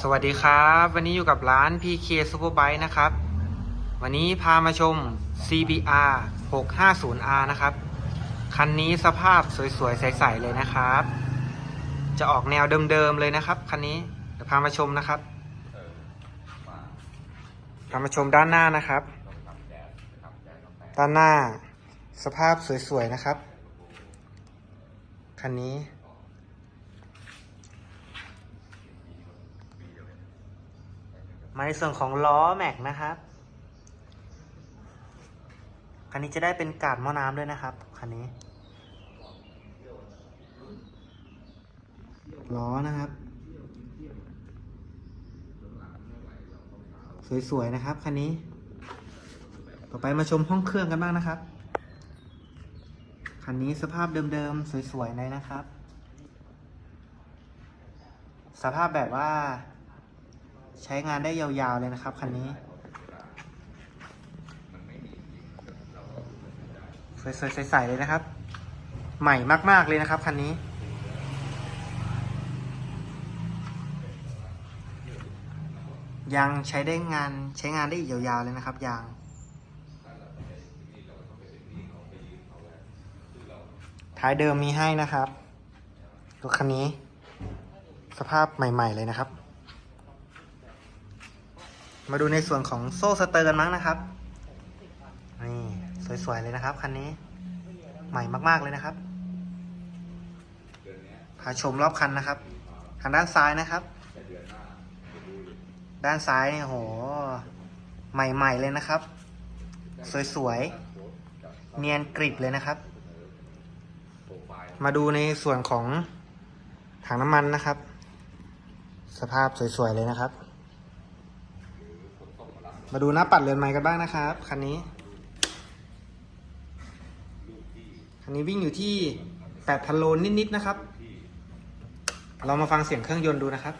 สวัสดีครับ วันนี้อยู่กับร้าน PK Superbike นะครับ วันนี้พามาชม CBR 650R นะครับ คันนี้สภาพสวยๆ ใสๆ เลยนะครับ จะออกแนวเดิมๆ เลยนะครับ คันนี้เดี๋ยวพามาชมนะครับ พามาชมด้านหน้านะครับ ด้านหน้าสภาพสวยๆ นะครับ คันนี้ มาในส่วนของล้อแม็กนะครับคันนี้จะได้เป็นกาดหม้อน้ำด้วยนะครับคันนี้ล้อนะครับ สวยๆนะครับคันนี้ ต่อไปมาชมห้องเครื่องกันบ้างนะครับคันนี้สภาพเดิมๆสวยๆเลยนะครับ สภาพแบบว่า ใช้งานได้ยาวๆเลยนะครับคันนี้ สวยๆใสๆเลยนะครับ ใหม่มากๆเลยนะครับคันนี้ยางใช้ได้งานใช้งานได้อีกยาวๆเลยนะครับยางท้ายเดิมมีให้นะครับรถคันนี้ สภาพใหม่ ๆ เลยนะครับ มาดูในส่วนของโซ่สเตอร์กันมั้งนะครับ นี่สวยๆ เลยนะครับคันนี้ ใหม่มากๆเลยนะครับ พาชมรอบคันนะครับ ทางด้านซ้ายนะครับ ด้านซ้ายเนี่ยโห ใหม่ๆ เลยนะครับ สวยๆ เนียนกริบเลยนะครับ มาดูในส่วนของถังน้ำมันนะครับ สภาพสวยๆ เลยนะครับ มาดูหน้าปัดเรือนไม้กันบ้างนะครับคันนี้ คันนี้วิ่งอยู่ที่8,000โลนิดๆนะครับ เรามาฟังเสียงเครื่องยนต์ดูนะครับ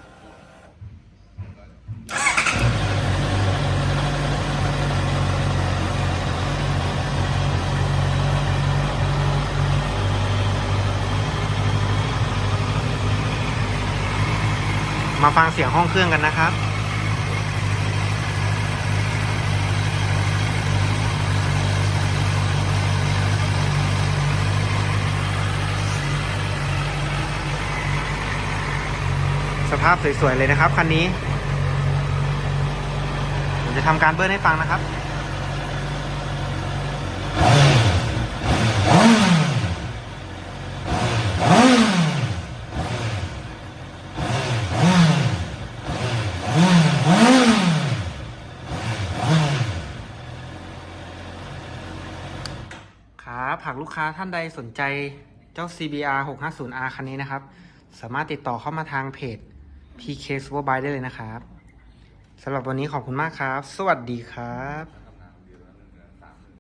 มาฟังเสียงห้องเครื่องกันนะครับ สภาพสวยๆเลยนะครับ คันนี้ผมจะทำการเบิ้ลให้ฟังนะครับครับหากลูกค้าท่านใดสนใจเจ้า CBR 650R คันนี้นะครับ สามารถติดต่อเข้ามาทางเพจ PK Superbike ได้เลยนะครับสำหรับวันนี้ขอบคุณมากครับ สวัสดีครับ